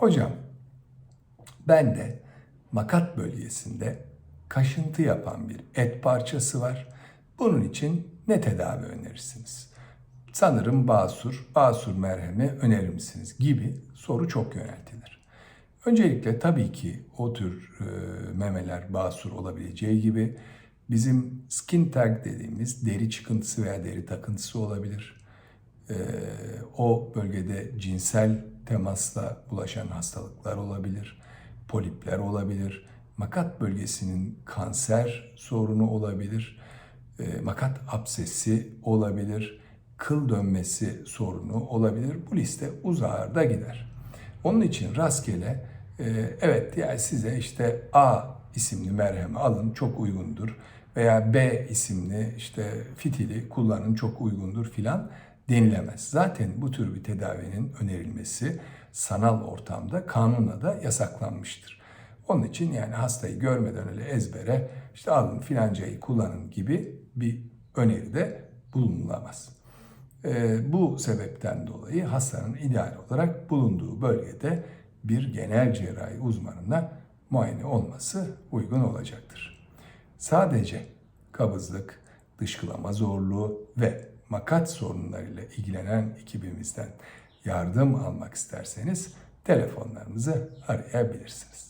Hocam ben de makat bölgesinde kaşıntı yapan bir et parçası var. Bunun için ne tedavi önerirsiniz? Sanırım basur, basur merhemi önerir misiniz gibi soru çok yöneltilir. Öncelikle tabii ki o tür e, memeler basur olabileceği gibi bizim skin tag dediğimiz deri çıkıntısı veya deri takıntısı olabilir. E, o bölgede cinsel temasla bulaşan hastalıklar olabilir, polipler olabilir, makat bölgesinin kanser sorunu olabilir, e, makat absesi olabilir, kıl dönmesi sorunu olabilir. Bu liste uzar da gider. Onun için rastgele e, evet yani size işte A isimli merhemi alın çok uygundur veya B isimli işte fitili kullanın çok uygundur filan denilemez. Zaten bu tür bir tedavinin önerilmesi sanal ortamda kanunla da yasaklanmıştır. Onun için yani hastayı görmeden öyle ezbere işte alın filancayı kullanın gibi bir öneride bulunulamaz. Ee, bu sebepten dolayı hastanın ideal olarak bulunduğu bölgede bir genel cerrahi uzmanına muayene olması uygun olacaktır. Sadece kabızlık, dışkılama zorluğu ve makat sorunlarıyla ilgilenen ekibimizden yardım almak isterseniz telefonlarımızı arayabilirsiniz.